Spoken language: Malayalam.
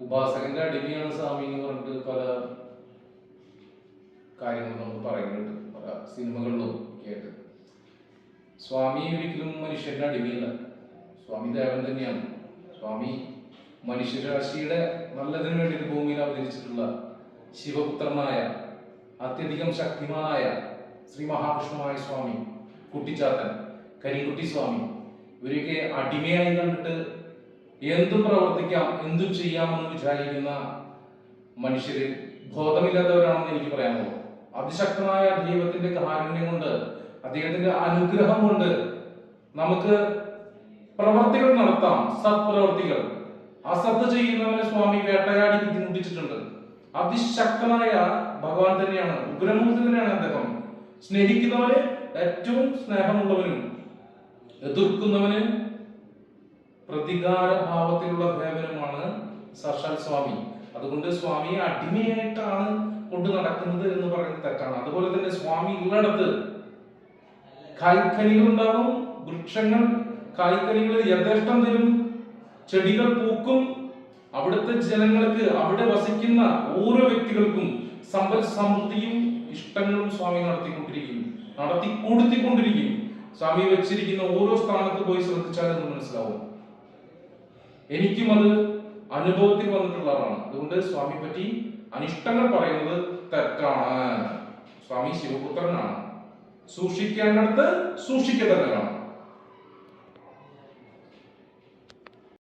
ഉപാസകന്റെ അടിമയാണ് സ്വാമി എന്ന് പറഞ്ഞിട്ട് പല കാര്യങ്ങളും നമ്മൾ പറയുന്നുണ്ട്. പല സിനിമകളിലും കേട്ട്. സ്വാമി ഒരിക്കലും മനുഷ്യന്റെ അടിമയല്ല. സ്വാമി ദേവൻ തന്നെയാണ്. സ്വാമി മനുഷ്യരാശിയുടെ നല്ലതിനു വേണ്ടി ഭൂമിയിൽ അവതരിച്ചിട്ടുള്ള ശിവപുത്രനായ അത്യധികം ശക്തിമാനായ ശ്രീ മഹാവിഷ്ണുവായ സ്വാമി കുട്ടിച്ചാത്തൻ കരിക്കുട്ടി സ്വാമി ഇവരെയൊക്കെ അടിമയായി കണ്ടിട്ട് എന്തും പ്രവർത്തിക്കാം എന്തും ചെയ്യാമെന്ന് വിചാരിക്കുന്ന മനുഷ്യരിൽ ബോധമില്ലാത്തവരാണെന്ന് എനിക്ക് പറയാമോ അതിശക്തമായ ദൈവത്തിന്റെ കാരുണ്യം കൊണ്ട് അദ്ദേഹത്തിന്റെ അനുഗ്രഹം കൊണ്ട് നമുക്ക് പ്രവർത്തികൾ നടത്താം സത്പ്രവർത്തികൾ. അസത്ത് ചെയ്യുന്നവനെ സ്വാമി വേട്ടയാടി ബുദ്ധിമുട്ടിച്ചിട്ടുണ്ട്. അതിശക്തനായ ഭഗവാൻ തന്നെയാണ് ഉഗ്രമൂർത്തി തന്നെയാണ് അദ്ദേഹം. സ്നേഹിക്കുന്നവന് ഏറ്റവും സ്നേഹമുള്ളവനും എതിർക്കുന്നവന് പ്രതികാര ഭാവത്തിലുള്ള ഭേദനമാണ് സാക്ഷാൽ സ്വാമി. അതുകൊണ്ട് സ്വാമിയെ അടിമയായിട്ടാണ് കൊണ്ട് നടക്കുന്നത് എന്ന് പറയുന്നത് തെറ്റാണ്. അതുപോലെ തന്നെ സ്വാമി ഉള്ളിടത്ത് കായ്ക്കനികൾ ഉണ്ടാകും വൃക്ഷങ്ങൾ കായ്ക്കനികൾ യഥേഷ്ടം തരും ചെടികൾ പൂക്കും. അവിടുത്തെ ജനങ്ങൾക്ക് അവിടെ വസിക്കുന്ന ഓരോ വ്യക്തികൾക്കും സമ്പൽ സമൃദ്ധിയും ഇഷ്ടങ്ങളും സ്വാമി നടത്തിക്കൊണ്ടിരിക്കും. നടത്തി കൊടുത്തിക്കൊണ്ടിരിക്കും സ്വാമി വെച്ചിരിക്കുന്ന ഓരോ സ്ഥാനത്ത് പോയി ശ്രദ്ധിച്ചാൽ എന്ന് മനസ്സിലാവും. എനിക്കും അത് അനുഭവത്തിൽ വന്നിട്ടുള്ളതാണ്. അതുകൊണ്ട് സ്വാമി പറ്റി അനിഷ്ടങ്ങൾ പറയുന്നത് തെറ്റാണ്. സ്വാമി ശിവപുത്രനാണ്. സൂക്ഷിക്കേണ്ടടുത്ത് സൂക്ഷിക്കുക തന്നെ